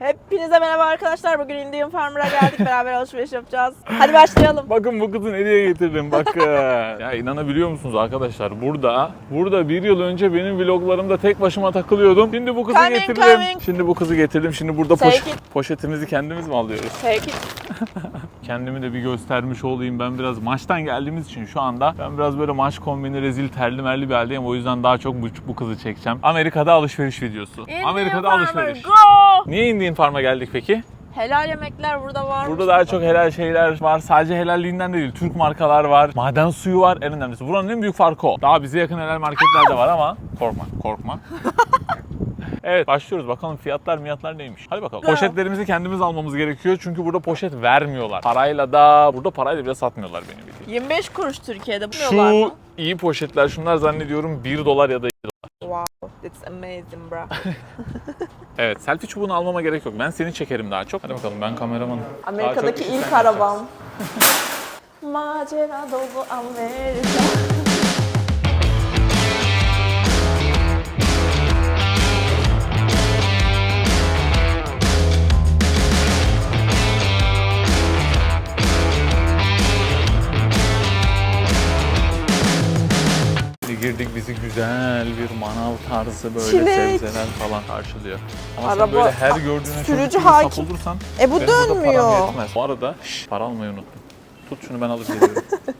Hepinize merhaba arkadaşlar. Bugün Indian Farmer'a geldik. Beraber alışveriş yapacağız. Hadi başlayalım. Bakın bu kızı nereye getirdim bakın. ya inanabiliyor musunuz arkadaşlar? Burada, burada bir yıl önce benim vloglarımda tek başıma takılıyordum. Şimdi bu kızı Coming, getirdim. coming. Şimdi bu kızı getirdim. Şimdi burada poş- poşetimizi kendimiz mi alıyoruz? Take it. Kendimi de bir göstermiş olayım. Ben biraz maçtan geldiğimiz için şu anda ben biraz böyle maç kombini rezil terli merli bir haldeyim. O yüzden daha çok bu, bu kızı çekeceğim. Amerika'da alışveriş videosu. Indian Amerika'da Farmer, alışveriş. Go! Niye Indian Farm'a geldik peki? Helal yemekler burada var. Burada daha çok helal şeyler var. Sadece helalliğinden değil. Türk markalar var. Maden suyu var. En önemlisi. Buranın en büyük farkı o. Daha bize yakın helal marketler de var ama korkma, korkma. Evet başlıyoruz. Bakalım fiyatlar miyatlar neymiş. Hadi bakalım. Go. Poşetlerimizi kendimiz almamız gerekiyor. Çünkü burada poşet vermiyorlar. Parayla da burada parayla bile satmıyorlar benim bildiğim. 25 kuruş Türkiye'de. Bilmiyorlar Şu mı? iyi poşetler şunlar zannediyorum 1 dolar ya da Wow. That's amazing bro. Evet selfie çubuğunu almama gerek yok. Ben seni çekerim daha çok. Hadi bakalım ben kameramanım. Amerika'daki ilk arabam. Macera dolu Amerika. Girdik bizi güzel bir manav tarzı böyle Çilek. sebzeler falan karşılıyor. Ama Araba- sen böyle her gördüğüne Sürücü hakim. sap olursan E bu dönmüyor. Bu arada şş, para almayı unuttum. Tut şunu ben alıp geliyorum.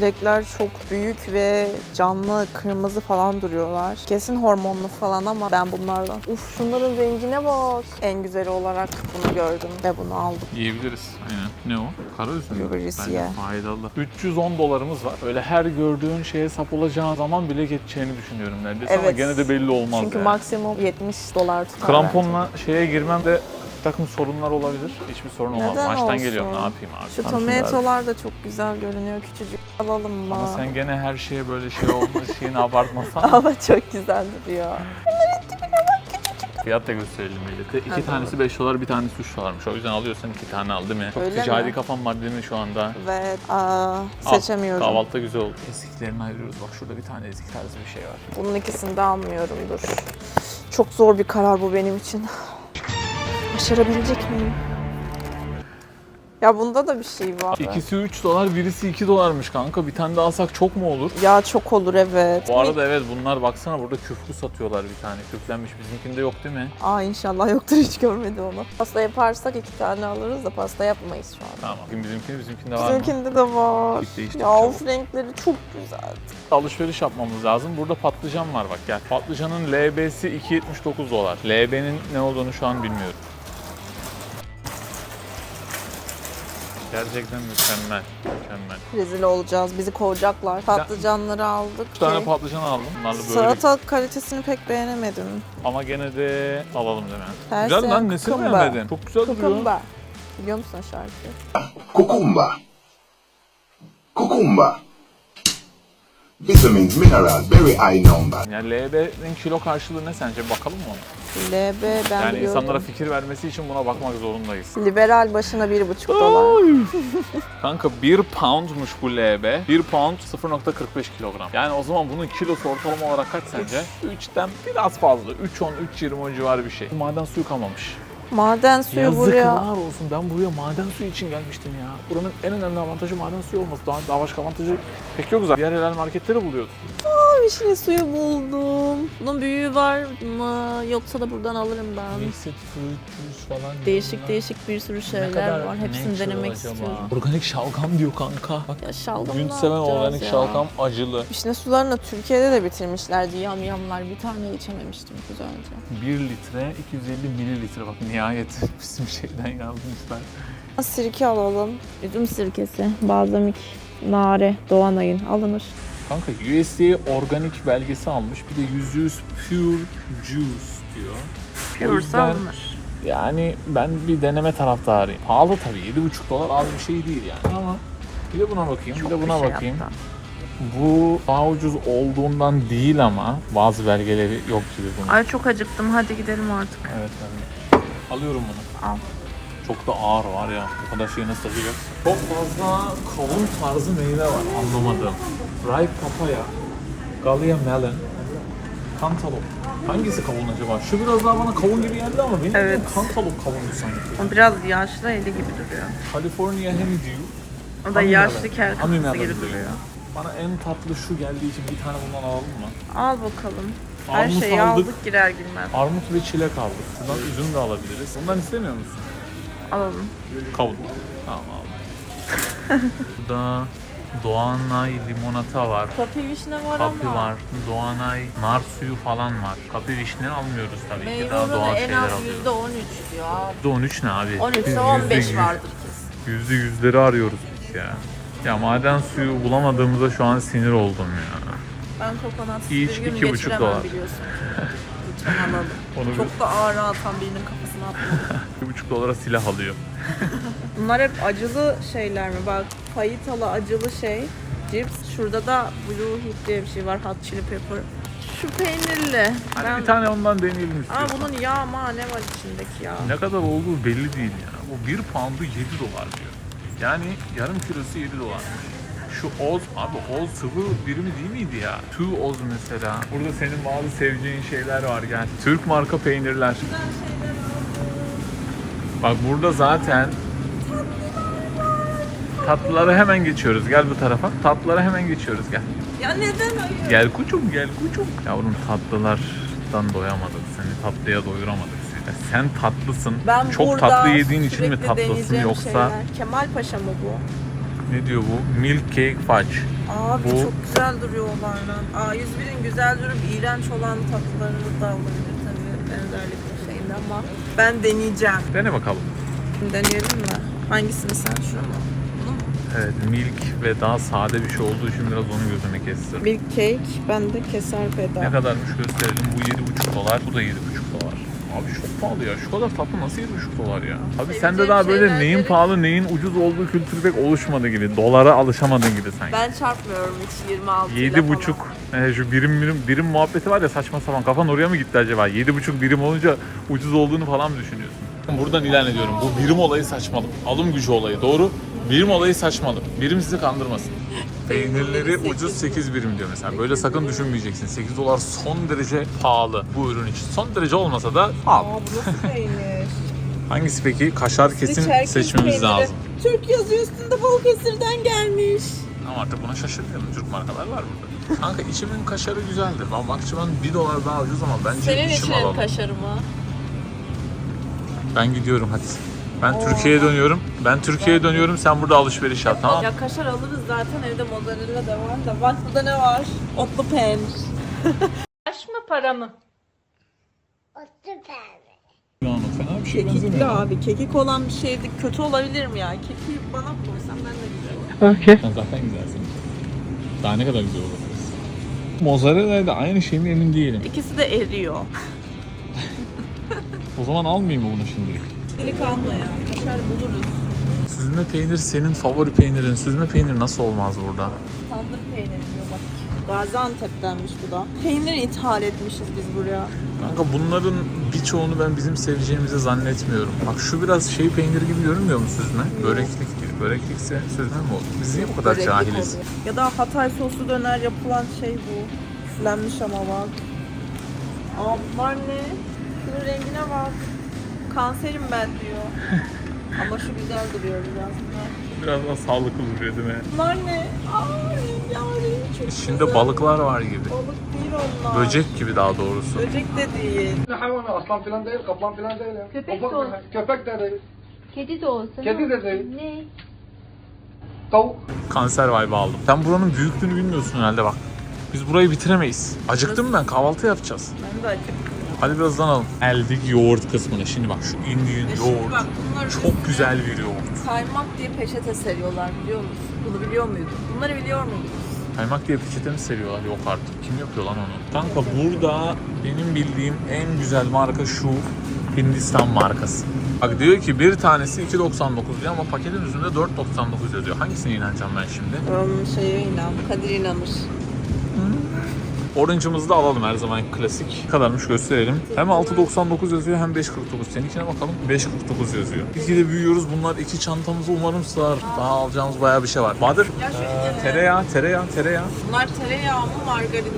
Çilekler çok büyük ve canlı kırmızı falan duruyorlar. Kesin hormonlu falan ama ben bunlardan. Uf şunların rengine bak. En güzeli olarak bunu gördüm ve bunu aldım. Yiyebiliriz. Aynen. Ne o? Kara üzüm mü? Bence ye. faydalı. 310 dolarımız var. Öyle her gördüğün şeye sap olacağın zaman bile geçeceğini düşünüyorum neredeyse ama Evet. gene de belli olmaz Çünkü yani. maksimum 70 dolar tutar. Kramponla şeye girmem de bir takım sorunlar olabilir. Hiçbir sorun olmaz. Neden Maçtan olsun? geliyorum ne yapayım abi. Şu Tam şimdi abi. tomatolar da çok güzel görünüyor. Küçücük alalım mı? Ama sen gene her şeye böyle şey olma şeyini abartmasan. Ama çok güzel duruyor. Fiyat da gösterelim millete. İki Hadi tanesi 5 dolar, bir tanesi 3 dolarmış. O yüzden alıyorsan iki tane al değil mi? Çok Öyle ticari mi? kafam var değil mi şu anda? Ve aa, Al. seçemiyorum. Kahvaltıda güzel oldu. Eziklerini ayırıyoruz. Bak şurada bir tane ezik tarzı bir şey var. Bunun ikisini de almıyorum dur. Çok zor bir karar bu benim için. Başarabilecek miyim? Ya bunda da bir şey var. İkisi 3 dolar, birisi 2 dolarmış kanka. Bir tane daha alsak çok mu olur? Ya çok olur evet. Bu arada evet bunlar baksana burada küflü satıyorlar bir tane. Küflenmiş bizimkinde yok değil mi? Aa inşallah yoktur hiç görmedim onu. Pasta yaparsak iki tane alırız da pasta yapmayız şu an. Tamam. Bakayım bizimkinde, bizimkinde var mı? Bizimkinde de var. Bir Ya çabuk. of renkleri çok güzel. Alışveriş yapmamız lazım. Burada patlıcan var bak gel. Patlıcanın LB'si 2.79 dolar. LB'nin ne olduğunu şu an bilmiyorum. Gerçekten mükemmel. Mükemmel. Rezil olacağız. Bizi kovacaklar. Patlıcanları aldık. 3 tane Ki- patlıcan aldım. Bunlarla böyle Salatalık kalitesini pek beğenemedim. ama gene de alalım mi? Tersi Güzel lan nesini kukumba. beğenmedin? Çok güzel duruyor. Kukumba. Biliyor musun şarkıyı? Cucumba. Cucumba. Vitamins, minerals, very high number. Yani LB'nin kilo karşılığı ne sence? Bakalım mı ona? LB ben Yani biliyorum. insanlara fikir vermesi için buna bakmak zorundayız. Liberal başına bir buçuk dolar. Kanka 1 poundmuş bu LB. 1 pound 0.45 kilogram. Yani o zaman bunun kilosu ortalama olarak kaç sence? 3'ten biraz fazla. 3.10, 3.20 o civarı bir şey. Maden suyu kalmamış. Maden suyu Yazıklar buraya. olsun. Ben buraya maden suyu için gelmiştim ya. Buranın en önemli avantajı maden suyu olması. Daha, daha başka avantajı pek yok zaten. Diğer helal marketleri buluyoruz. Vişne suyu buldum. Bunun büyüğü var mı? Yoksa da buradan alırım ben. Mixed fruit juice falan. Değişik değişik bir sürü şeyler var. Hepsini denemek istiyorum. Organik şalgam diyor kanka. Bak Ya şalgam gün seven organik ya? şalgam acılı. Vişne sularını Türkiye'de de bitirmişlerdi yamyamlar. Bir tane içememiştim güzelce. 1 litre 250 mililitre bak nihayet bizim şeyden yazmışlar. Sirke alalım. Üzüm sirkesi, balzamik, nare, doğanayın alınır. Kanka USDA organik belgesi almış. Bir de %100 pure juice diyor. O yüzden Yani ben bir deneme taraftarıyım. Pahalı tabii 7,5 dolar az bir şey değil yani ama bir de buna bakayım, bir de buna şey bakayım. Bu daha ucuz olduğundan değil ama bazı belgeleri yok gibi bunun. Ay çok acıktım. Hadi gidelim artık. Evet ben de. Alıyorum bunu. Al. Çok da ağır var ya. Bu kadar şeyi nasıl taşıyacağız? Çok fazla kavun tarzı meyve var anlamadım. Ripe papaya, Galia melon, Kantaloup. Hangisi kavun acaba? Şu biraz daha bana kavun gibi geldi ama benim Evet. evet. kantaloup kavunu sanki. O biraz yaşlı eli gibi duruyor. California Honeydew. O da yaşlı kel kafası gibi diyor. duruyor. Bana en tatlı şu geldiği için bir tane bundan alalım mı? Al bakalım. Her Armut şeyi aldık. aldık girer girmez. Armut ve çilek aldık. Buradan üzüm de alabiliriz. Bundan istemiyor musun? Alalım. Kavun. Tamam aldım. Burada Doğanay limonata var. Kapi vişne var Kapi ama. var, Doğanay, nar suyu falan var. Kapi vişne almıyoruz tabii ki. Daha doğal en şeyler az alıyoruz. yüzde 13 diyor abi. %13 ne abi? 13 Biz ise yüzde 15 yüz- vardır kesin. Yüzde yüzleri arıyoruz biz ya. Ya maden suyu bulamadığımıza şu an sinir oldum ya. Ben kokonatsız bir gün geçiremem dolar. biliyorsun. Lütfen alalım. Onu Çok da ağır atan birinin kafasına. bir buçuk dolara silah alıyor. Bunlar hep acılı şeyler mi? Bak fayitalı acılı şey. Cips. Şurada da Blue Heat diye bir şey var. Hot Chili Pepper. Şu peynirli. Hadi Ben... bir tane ondan deneyelim Aa istiyorsan. bunun yağ ma ne var içindeki ya? Ne kadar olduğu belli değil ya. Bu bir poundu 7 dolar diyor. Yani yarım kilosu 7 dolarmış. Şu Oz, abi Oz sıvı birimi değil miydi ya? Two Oz mesela. Burada senin bazı seveceğin şeyler var gel. Türk marka peynirler. Bak burada zaten tatlılara hemen geçiyoruz. Gel bu tarafa. Tatlılara hemen geçiyoruz gel. Ya neden hayır? Gel kuçum gel kuçum. Yavrum tatlılardan doyamadık seni. Tatlıya doyuramadık seni. Sen tatlısın. Ben Çok burada tatlı yediğin için mi sürekli tatlısın deneyeceğim yoksa şeyler. Kemal Paşa mı bu? ne diyor bu? Milk cake fudge. Abi Bu- çok güzel duruyor onlardan. A101'in güzel durup iğrenç olan tatlılarını da alabilir tabii benzerlik bir şeyinde ama ben deneyeceğim. Dene bakalım. Deneyelim mi? Hangisini sen şu mu? Bunu mu? Evet milk ve daha sade bir şey olduğu için biraz onu gözüme kestirdim. Milk cake, ben de keser peda. Ne kadarmış gösterelim. Bu 7,5 dolar, bu da 7,5 dolar. Abi çok pahalı ya. Şu kadar tatlı nasıl 7,5 dolar ya? Abi sende Seveceğim daha böyle şeyler neyin gerek- pahalı neyin ucuz olduğu kültürü pek oluşmadı gibi. Dolara alışamadın gibi sanki. Ben çarpmıyorum hiç 26 ile Yedi buçuk e, şu birim birim birim muhabbeti var ya saçma sapan kafan oraya mı gitti acaba? Yedi buçuk birim olunca ucuz olduğunu falan mı düşünüyorsun? Buradan ilan ediyorum. Bu birim olayı saçmalık. Alım gücü olayı doğru. Birim olayı saçmalık. Birim sizi kandırmasın. Peynirleri ucuz 8 birim diyor mesela. Böyle sakın düşünmeyeceksin. 8 dolar son derece pahalı bu ürün için. Son derece olmasa da al. Aa bu nasıl peynir? Hangisi peki? Kaşar kesin Çerkez seçmemiz peyniri. lazım. Türk yazıyor üstünde Balıkesir'den gelmiş. Ama artık buna şaşırmayalım. Türk markalar var burada. Kanka içimin kaşarı güzeldir. Ben bakçıman 1 dolar daha ucuz ama bence Senin içim için alalım. kaşarı mı? Ben gidiyorum hadi. Ben Türkiye'ye dönüyorum. Ben Türkiye'ye dönüyorum. Sen burada alışveriş yap tamam? Ya kaşar alırız zaten evde mozzarella da var da. Bak burada ne var? Otlu peynir. Aş mı para mı? Yani fena bir şey Kekikli benzemiyor. abi. Kekik olan bir şeydi. Kötü olabilir mi ya? Keki bana koysan ben de güzel Sen zaten güzelsin. Daha ne kadar güzel olabiliriz. Mozzarella da aynı şey mi emin değilim. İkisi de eriyor. O zaman almayayım mı bunu şimdilik? Delik alma ya. Kaşar buluruz. Süzme peynir senin favori peynirin. Süzme peynir nasıl olmaz burada? Tandır peyniri diyor bak. Gaziantep'tenmiş bu da. Peynir ithal etmişiz biz buraya. Kanka bunların birçoğunu ben bizim seveceğimizi zannetmiyorum. Bak şu biraz şey peynir gibi görünmüyor mu süzme? Böreklik gibi. Böreklikse süzme mi olur? Biz niye bu kadar Böreklik cahiliz? oluyor. Ya da Hatay soslu döner yapılan şey bu. Üflenmiş ama bak. Aa bunlar ne? Şunun rengine bak. Kanserim ben diyor. ama şu güzel duruyor biraz. Biraz daha sağlıklı duruyor değil mi? Bunlar ne? Aa rengarenk çok İçinde güzel. balıklar var gibi. Balık değil onlar. Böcek gibi daha doğrusu. Böcek de değil. Ne hayvanı aslan filan değil, kaplan filan değil ya. Köpek Ufak de olsun. bir- Köpek de değil, Kedi de olsa. Kedi de değil. Ne? Kanser vibe aldım. Sen buranın büyüklüğünü bilmiyorsun herhalde bak. Biz burayı bitiremeyiz. Acıktım ben kahvaltı yapacağız. Ben de acıktım. Hadi biraz hızlanalım. Geldik yoğurt kısmına. Şimdi bak şu Indian yoğurt. bak Çok güzel bir yoğurt. Kaymak diye peçete seriyorlar biliyor musun? Bunu biliyor muydun? Bunları biliyor muydun? Kaymak diye peçete mi seriyorlar? Yok artık. Kim yapıyor lan onu? Kanka burada benim bildiğim en güzel marka şu Hindistan markası. Bak diyor ki bir tanesi 2.99 diyor ama paketin üstünde 4.99 yazıyor. Hangisine inanacağım ben şimdi? Ben şeye inan, Kadir inanır. Orange'ımızı da alalım her zaman klasik. Kadarmış gösterelim. Hem 6.99 yazıyor hem 5.49. Seninkine bakalım. 5.49 yazıyor. İkide büyüyoruz. Bunlar iki çantamızı umarım sığar. Daha alacağımız bayağı bir şey var. Bahadır. Ee, tereyağı, tereyağı, tereyağı. Bunlar tereyağı mı margarin mi?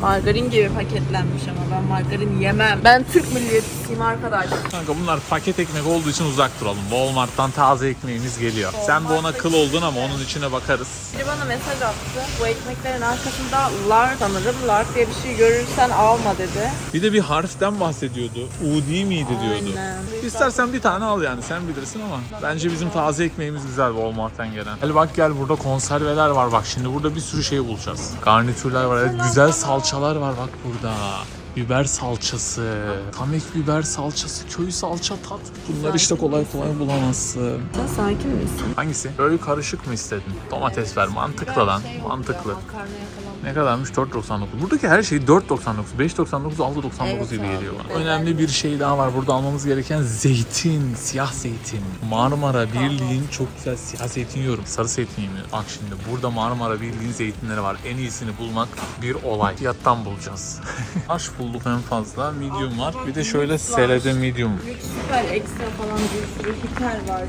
Margarin gibi paketlenmiş ama ben margarin yemem. Ben Türk milliyetçisiyim arkadaş. Kanka bunlar paket ekmek olduğu için uzak duralım. Walmart'tan taze ekmeğimiz geliyor. Sen bu ona kıl oldun ama onun içine bakarız. Biri bana mesaj attı. Bu ekmeklerin arkasında lar sanırım. Lar diye bir şey görürsen alma dedi. Bir de bir harften bahsediyordu. U değil miydi diyordu. Aynen. İstersen bir tane al yani sen bilirsin ama bence bizim taze ekmeğimiz güzel Walmart'tan gelen. Gel bak gel burada konserveler var bak şimdi burada bir sürü şey bulacağız. Garnitürler var güzel salçalar var bak burada. Biber salçası, tamek biber salçası, köy salça tat. Bunları işte kolay kolay bulamazsın. Sen sakin misin? Hangisi? Böyle karışık mı istedin? Domates ver. Mantıklı lan. Mantıklı. Ne kadarmış? 4.99. Buradaki her şey 4.99, 5.99, 6.99 Evet gibi geliyor bana. Evet. Önemli bir şey daha var. Burada almamız gereken zeytin, siyah zeytin. Marmara Birliği'nin çok güzel siyah zeytin yiyorum. Sarı zeytin yemiyorum. Bak şimdi burada Marmara Birliği'nin zeytinleri var. En iyisini bulmak bir olay. Fiyattan bulacağız. Aş bulduk en fazla. Medium var. Bir de şöyle selede medium. Lüks süper ekstra falan bir sürü hiper var.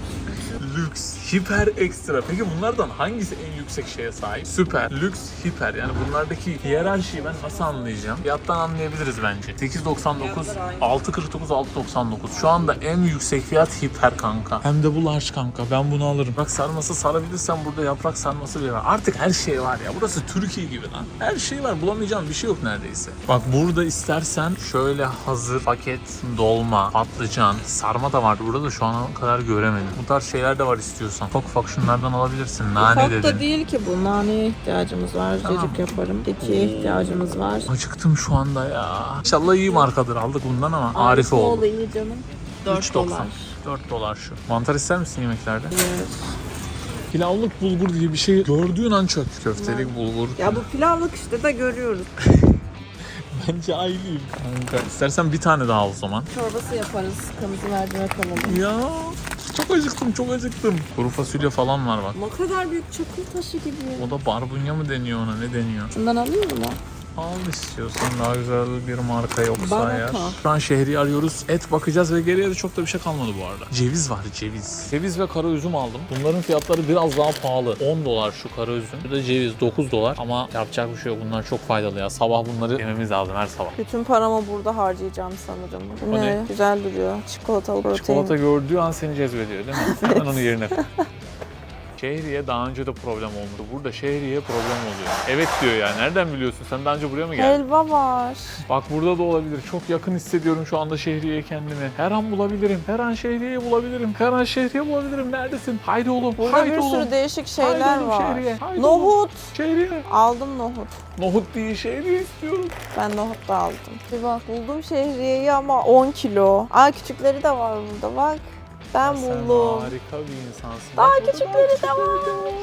Lüks, hiper ekstra. Peki bunlardan hangisi en yüksek şeye sahip? Süper, lüks, hiper. Yani bunlardaki hiyerarşiyi ben nasıl anlayacağım? Fiyattan anlayabiliriz bence. 8.99, 6.49, 6.99. Şu anda en yüksek fiyat hiper kanka. Hem de bu large kanka. Ben bunu alırım. Bak sarması sarabilirsen burada yaprak sarması bile var. Artık her şey var ya. Burası Türkiye gibi lan. Her şey var. Bulamayacağım bir şey yok neredeyse. Bak burada istersen şöyle hazır paket dolma, patlıcan, sarma da vardı. Burada da şu ana kadar göremedim. Bu tarz şeyler de var istiyorsan. Ufak ufak şunlardan alabilirsin. Nane Ufak dedin. da değil ki bu. Naneye ihtiyacımız var. Tamam. Cacık yaparım. Kekiğe ihtiyacımız var. Acıktım şu anda ya. İnşallah iyi markadır aldık bundan ama Arife oldu. iyi canım. 4 3.90. dolar. 4 dolar şu. Mantar ister misin yemeklerde? Evet. Pilavlık bulgur diye bir şey gördüğün an çök. Köftelik bulgur. Ya bu pilavlık işte de görüyoruz. Bence aileyim. Kanka istersen bir tane daha o zaman. Çorbası yaparız. Kırmızı mercimek alalım. Ya çok acıktım çok acıktım. Kuru fasulye falan var bak. Ne kadar büyük çakıl taşı gibi. O da barbunya mı deniyor ona ne deniyor? Şundan alayım mı? Al istiyorsan daha güzel bir marka yoksa Baraka. eğer. Şu an şehri arıyoruz. Et bakacağız ve geriye de çok da bir şey kalmadı bu arada. Ceviz var ceviz. Ceviz ve kara üzüm aldım. Bunların fiyatları biraz daha pahalı. 10 dolar şu kara üzüm. Bir de ceviz 9 dolar. Ama yapacak bir şey yok. Bunlar çok faydalı ya. Sabah bunları yememiz lazım her sabah. Bütün paramı burada harcayacağım sanırım. Bu ne? ne? Güzel duruyor. Çikolatalı protein. Çikolata gördüğü an seni cezbediyor değil mi? Hemen onu yerine koy. Şehriye daha önce de problem olmuştu. Burada şehriye problem oluyor. Evet diyor ya. Nereden biliyorsun? Sen daha önce buraya mı geldin? Helva var. Bak burada da olabilir. Çok yakın hissediyorum şu anda şehriye kendimi. Her an bulabilirim. Her an şehriye bulabilirim. Her an şehriye bulabilirim. Neredesin? Haydi oğlum. Burada haydi bir oğlum. sürü değişik Haydi şeyler oğlum var. şehriye. Haydi oğlum. Nohut. Şehriye. Aldım nohut. Nohut değil şehriye istiyorum. Ben nohut da aldım. Bir bak buldum şehriyeyi ama 10 kilo. Aa küçükleri de var burada bak. Ben Sen buldum. harika bir insansın. Daha Bak burada küçükleri de var.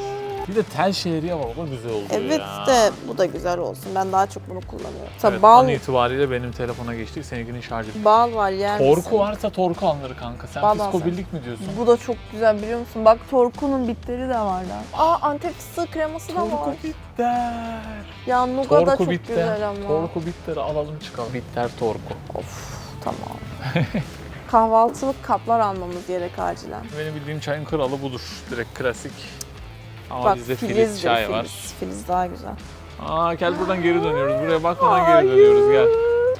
Bir de tel şehriye var. O da güzel oluyor Evet ya. de bu da güzel olsun. Ben daha çok bunu kullanıyorum. Mesela Evet, bal, an itibariyle benim telefona geçtik. Seninkinin şarjı. bal var yer Torku misin? varsa torku alınır kanka. Sen Bal psikobillik mi diyorsun? Bu da çok güzel biliyor musun? Bak Torku'nun bitleri de var lan. Aa Antep fıstığı kreması da var. Torku bitter. Ya Nuga da Torku çok bitter. güzel ama. Torku bitter'i alalım çıkalım. Bitter torku. Of tamam. Kahvaltılık kaplar almamız gerek acilen. Benim bildiğim çayın kralı budur. Direkt klasik. Ama Bak bizde filiz, filiz çay filiz. var. Filiz daha güzel. Aa gel buradan geri dönüyoruz. Buraya bakmadan geri dönüyoruz gel.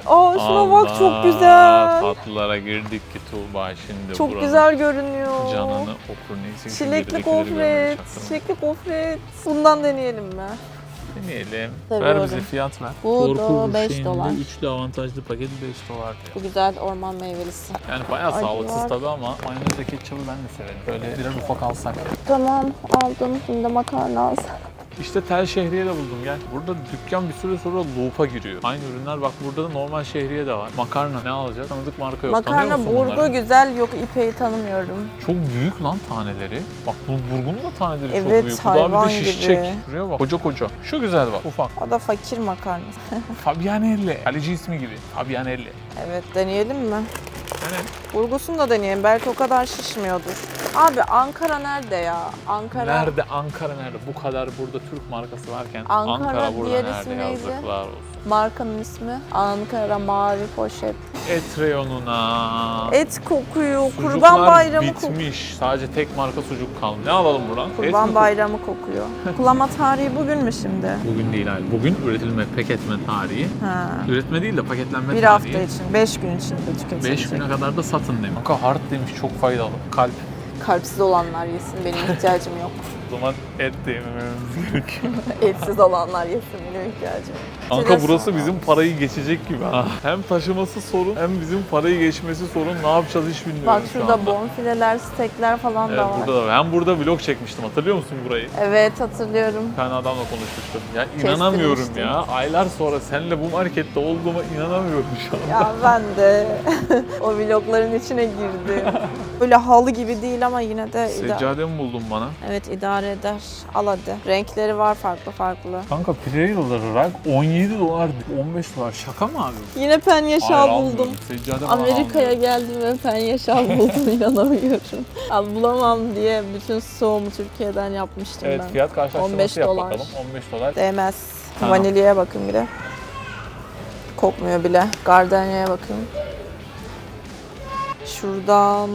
Aa şuna bak çok Allah, güzel. Tatlılara girdik ki Tuğba şimdi Çok buranın güzel görünüyor. Canını okur neyse. Çilekli gofret. Çilekli gofret. Bundan deneyelim mi? Deneyelim. Ver Seviyorum. bize fiyat ver. Bu beş şeyinde dolar. Üçlü avantajlı paket 5 dolar diyor. Bu güzel orman meyvelisi. Yani bayağı Acı sağlıksız var. tabii ama mayonezle ketçabı ben de severim. Böyle birer ufak alsak. Tamam aldım. Şimdi makarna alsam. İşte tel şehriye de buldum gel. Burada dükkan bir süre sonra loop'a giriyor. Aynı ürünler bak burada da normal şehriye de var. Makarna ne alacağız? Tanıdık marka yok. Tanıyor Makarna musun burgu bunları? güzel yok ipeyi tanımıyorum. Çok büyük lan taneleri. Bak bu burgunun da taneleri çok Evet, büyük. Bu daha bir hayvan de şişecek. gibi. Şuraya bak koca koca. Şu güzel bak ufak. O da fakir makarnası. Fabianelli. Kaleci ismi gibi. Fabianelli. Evet deneyelim mi? Yani Burgusunu da deneyelim. Belki o kadar şişmiyordur. Abi Ankara nerede ya? Ankara. Nerede Ankara nerede? Bu kadar burada Türk markası varken Ankara, Ankara burada diğer nerede ismi neydi? yazıklar olsun. Markanın ismi Ankara Mavi Poşet. Et reyonuna. Et kokuyor. Sucuklar Kurban bayramı kokuyor. bitmiş. Sadece tek marka sucuk kaldı. Ne alalım buradan? Et mi Kurban kok- bayramı kokuyor. Kullanma tarihi bugün mü şimdi? Bugün değil hayır. Bugün üretilme, paketme tarihi. Ha. Üretme değil de paketlenme Bir tarihi. hafta için, beş gün içinde tüketilecek. 5 güne kadar da satın demiş. Kanka hard demiş çok faydalı. Kalp. Kalpsiz olanlar yesin, benim ihtiyacım yok. O zaman et de yemememiz gerekiyor. Etsiz olanlar yesin, benim ihtiyacım Biraz burası bizim parayı geçecek gibi ha. Hem taşıması sorun hem bizim parayı geçmesi sorun. Ne yapacağız hiç bilmiyorum Bak şu şurada anda. bonfileler, stekler falan Evet da var. burada da var. Ben burada vlog çekmiştim hatırlıyor musun burayı? Evet hatırlıyorum. Bir tane adamla konuşmuştum. Ya inanamıyorum ya. Aylar sonra seninle bu markette olduğuma inanamıyorum şu an. Ya ben de o vlogların içine girdim. Böyle halı gibi değil ama yine de ida- Seccade mi buldun bana? Evet idare eder. Al hadi. Renkleri var farklı farklı. Kanka Prevail'da rack 17 dolar, 15 dolar. Şaka mı abi? Yine penye şal buldum. Seccade Amerika'ya almıyorum. geldim ve penye şal buldum inanamıyorum. Al bulamam diye bütün stoğumu Türkiye'den yapmıştım Evet ben. fiyat karşılaştırması 15 yap dolar. bakalım. 15 dolar. Değmez. Tamam. Vanilyaya bakın bir de. Kokmuyor bile. Gardenia'ya bakın. Şuradan...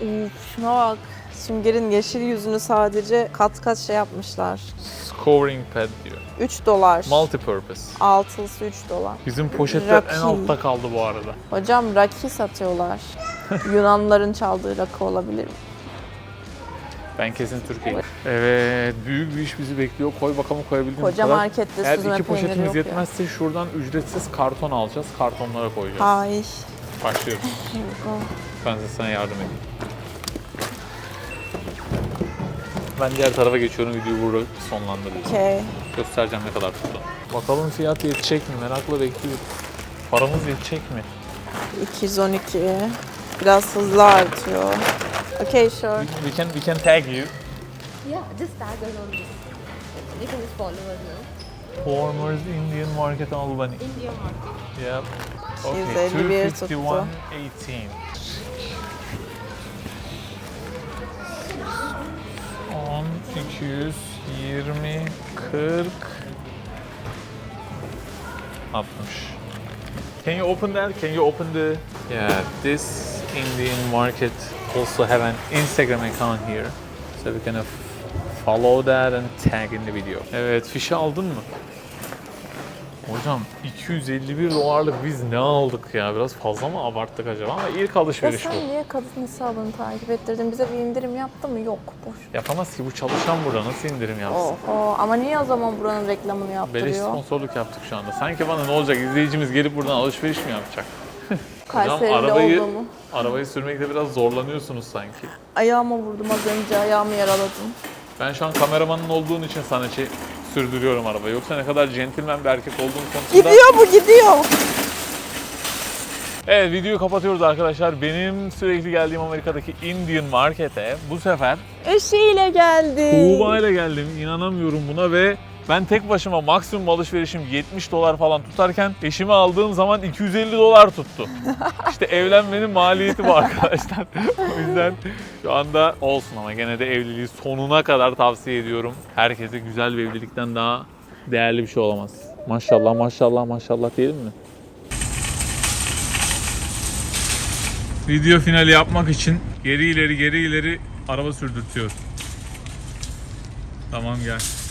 Uf, şuna bak. Sünger'in yeşil yüzünü sadece kat kat şey yapmışlar. Scoring pad diyor. 3 dolar. Multipurpose. Altılısı 3 dolar. Bizim poşetler en Rocky. altta kaldı bu arada. Hocam raki satıyorlar. Yunanlıların çaldığı rakı olabilir mi? Ben kesin Türkiye'yim. Evet, büyük bir iş bizi bekliyor. Koy bakalım koyabildiğimiz Koca kadar. markette Eğer süzme iki peyniri poşetimiz ya. yetmezse şuradan ücretsiz karton alacağız. Kartonlara koyacağız. Ay. Başlıyoruz. Ben de sana yardım edeyim. Ben diğer tarafa geçiyorum. Videoyu burada sonlandırıyorum. Okey. Göstereceğim ne kadar tuttu. Bakalım fiyat yetecek mi? Merakla bekliyoruz. Paramız yetecek mi? 212. Biraz hızlı artıyor. Okay, sure. We can, we can tag you. Yeah, just tag us on this. You can just follow us now. Farmers Indian Market Albany. India market. Yep. Okay, 251 tuttu. 251.18. On, 220, 40, 60. Can you open that? Can you open the... Yeah, this Indian market also have an Instagram account here. So we can follow that and tag in the video. Evet, fişi aldın mı? Hocam 251 dolarlık biz ne aldık ya? Biraz fazla mı abarttık acaba? Ama ilk Ya alışveriş bu. sen niye kadın hesabını takip ettirdin? Bize bir indirim yaptı mı? Yok. Boş. Yapamaz ki bu çalışan burada nasıl indirim yapsın? Oho. Ama niye o zaman buranın reklamını Beleş yaptırıyor? sponsorluk yaptık şu anda. Sanki bana ne olacak? İzleyicimiz gelip buradan alışveriş mi yapacak? Kayseri'de arabayı- olduğumu. Arabayı sürmekte biraz zorlanıyorsunuz sanki. Ayağıma vurdum az önce. Ayağımı yaraladım. Ben şu an kameramanın olduğun için sana şey sürdürüyorum arabayı. Yoksa ne kadar centilmen bir erkek olduğun konusunda... Gidiyor bu gidiyor. Evet videoyu kapatıyoruz arkadaşlar. Benim sürekli geldiğim Amerika'daki Indian Market'e bu sefer Eşiyle geldi. Tuğba ile geldim. İnanamıyorum buna ve ben tek başıma maksimum alışverişim 70 dolar falan tutarken eşimi aldığım zaman 250 dolar tuttu. İşte evlenmenin maliyeti bu arkadaşlar. o yüzden şu anda olsun ama gene de evliliği sonuna kadar tavsiye ediyorum. Herkese güzel bir evlilikten daha değerli bir şey olamaz. Maşallah maşallah maşallah diyelim mi? Video finali yapmak için geri ileri geri ileri araba sürdürtüyor. Tamam gel.